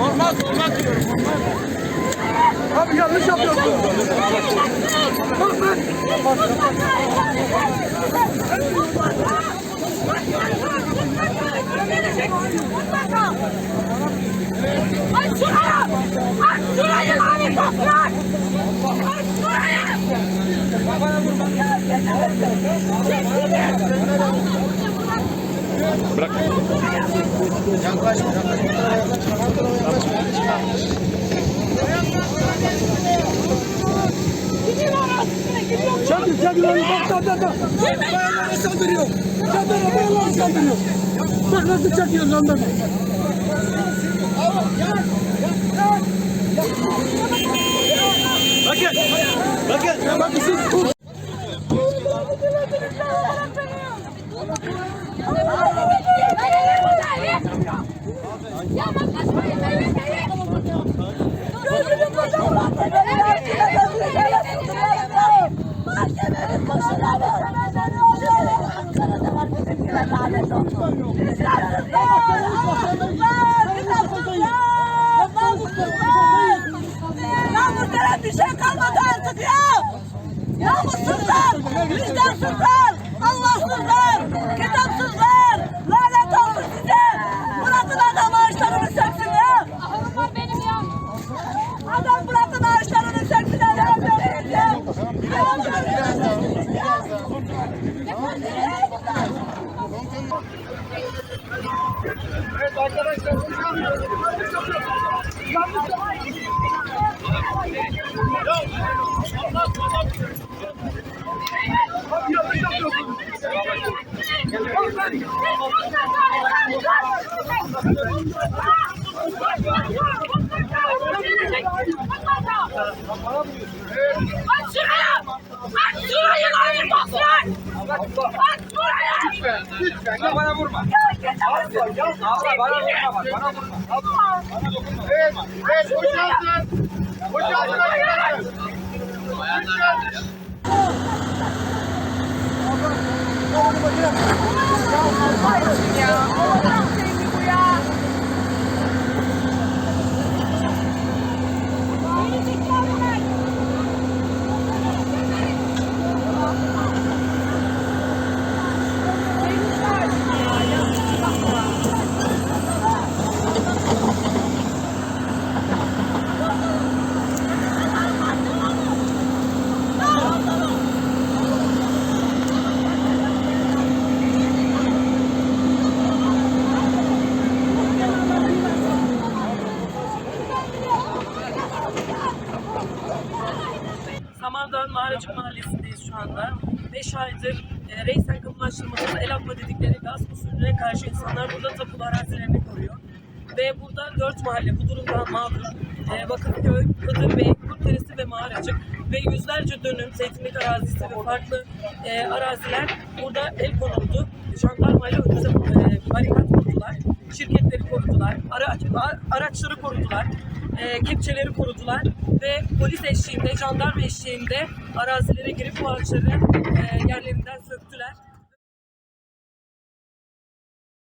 Olmaz olmaz diyorum. Abi yanlış yapıyorsun. Bak ben. Aç şuraya! Aç şurayı lanet olsun! Aç şurayı! Gidiyor orasına, gidiyor. Çakır çakır onu bak bak bak. Bayanlara saldırıyor. Kadına bayanlara saldırıyor. Bak nasıl çakıyor jandarma. Bakın. Bakın. Ya bak siz. Ya bak kaçmayın denen bir şey kalmadı artık ya. Namussuzlar, vicdansızlar, Allahsızlar, Evet arkadaşlar. Abi yanlış yapıyorsunuz. Aç şuraya! Aç şurayı lanet olsun! Şurayı! Lütfen ya bana vurma. Ya geçemezsin! Ya abla bana vurma bak bana vurma. Bana dokunma. Evet, evet boşaltın. Boşaltın. Boşaltın. Samandağ Mağaracık Mahallesi'ndeyiz şu anda. 5 aydır e, Reysen kamulaştırmasında el atma dedikleri gaz usulüne karşı insanlar burada tapulu arazilerini koruyor. Ve burada 4 mahalle bu durumdan mağdur. E, Vakıfköy, Kıdırbey, Kurtderesi ve Mağaracık ve yüzlerce dönüm zeytinlik arazisi ve farklı e, araziler burada el konuldu. Jandarmayla önümüze e, barikat kurdular. Şirketleri korudular. Araç, a- araçları korudular e, kepçeleri korudular ve polis eşliğinde, jandarma eşliğinde arazilere girip bu ağaçları e, yerlerinden söktüler.